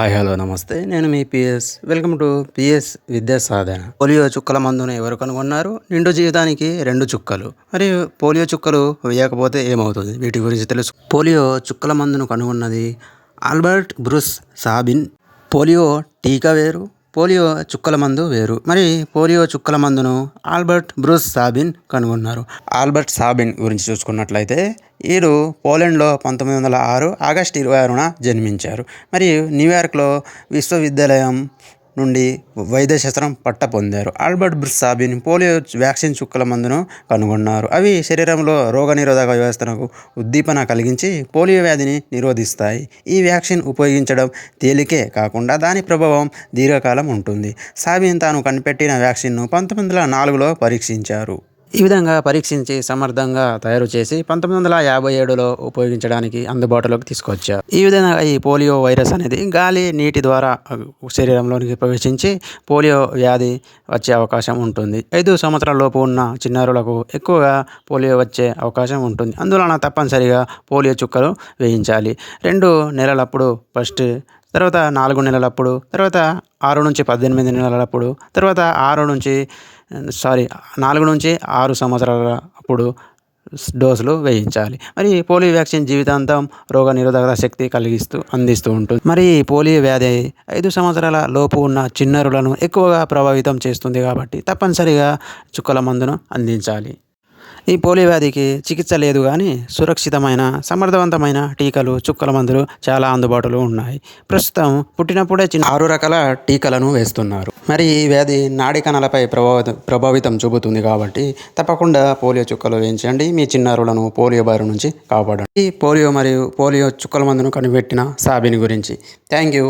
Hi hello నమస్తే. నేను మీ PS. Welcome to PS Vidya Sadhana. Polio చుక్కల మందును ఎవరు కనుగొన్నారు? నిండు జీవితానికి రెండు చుక్కలు. మరియు పోలియో చుక్కలు వేయకపోతే ఏమవుతుంది? వీటి గురించి తెలుసు. పోలియో చుక్కల మందును కనుగొన్నది ఆల్బర్ట్ బ్రూస్ సాబిన్. పోలియో టీకా వేరు పోలియో చుక్కల మందు వేరు. మరి పోలియో చుక్కల మందును ఆల్బర్ట్ బ్రూస్ సాబిన్ కనుగొన్నారు. ఆల్బర్ట్ సాబిన్ గురించి చూసుకున్నట్లయితే వీరు పోలాండ్లో పంతొమ్మిది వందల ఆరు ఆగస్టు ఇరవై ఆరున జన్మించారు. మరియు న్యూయార్క్లో విశ్వవిద్యాలయం నుండి వైద్యశాస్త్రం పట్ట పొందారు. ఆల్బర్ట్ బ్రిస్సాబిన్ పోలియో వ్యాక్సిన్ చుక్కల మందును కనుగొన్నారు. అవి శరీరంలో రోగనిరోధక వ్యవస్థకు ఉద్దీపన కలిగించి పోలియో వ్యాధిని నిరోధిస్తాయి. ఈ వ్యాక్సిన్ ఉపయోగించడం తేలికే కాకుండా దాని ప్రభావం దీర్ఘకాలం ఉంటుంది. సాబిన్ తాను కనిపెట్టిన వ్యాక్సిన్ను పంతొమ్మిది వందల నాలుగులో పరీక్షించారు. ఈ విధంగా పరీక్షించి సమర్థంగా తయారు చేసి పంతొమ్మిది వందల యాభై ఏడులో ఉపయోగించడానికి అందుబాటులోకి తీసుకొచ్చారు ఈ విధంగా ఈ పోలియో వైరస్ అనేది గాలి నీటి ద్వారా శరీరంలోనికి ప్రవేశించి పోలియో వ్యాధి వచ్చే అవకాశం ఉంటుంది. ఐదు సంవత్సరాల లోపు ఉన్న చిన్నారులకు ఎక్కువగా పోలియో వచ్చే అవకాశం ఉంటుంది. అందువలన తప్పనిసరిగా పోలియో చుక్కలు వేయించాలి. రెండు నెలలప్పుడు ఫస్ట్ తర్వాత నాలుగు నెలలప్పుడు తర్వాత ఆరు నుంచి పద్దెనిమిది నెలలప్పుడు తర్వాత ఆరు నుంచి సారీ నాలుగు నుంచి ఆరు సంవత్సరాల అప్పుడు డోసులు వేయించాలి. మరి పోలియో వ్యాక్సిన్ జీవితాంతం రోగ నిరోధక శక్తి కలిగిస్తూ అందిస్తూ ఉంటుంది. మరి ఈ పోలియో వ్యాధి ఐదు సంవత్సరాల లోపు ఉన్న చిన్నారులను ఎక్కువగా ప్రభావితం చేస్తుంది కాబట్టి తప్పనిసరిగా చుక్కల మందును అందించాలి. ఈ పోలియో వ్యాధికి చికిత్స లేదు కానీ సురక్షితమైన సమర్థవంతమైన టీకాలు చుక్కల మందులు చాలా అందుబాటులో ఉన్నాయి. ప్రస్తుతం పుట్టినప్పుడే చిన్న ఆరు రకాల టీకాలను వేస్తున్నారు. మరి ఈ వ్యాధి నాడి కణాలపై ప్రభావితం ప్రభావితం చూపుతుంది కాబట్టి తప్పకుండా పోలియో చుక్కలు వేయించండి. మీ చిన్నారులను పోలియో బారి నుంచి కాపాడండి. ఈ పోలియో మరియు పోలియో చుక్కల మందును కనిపెట్టిన సాబిని గురించి. Thank you.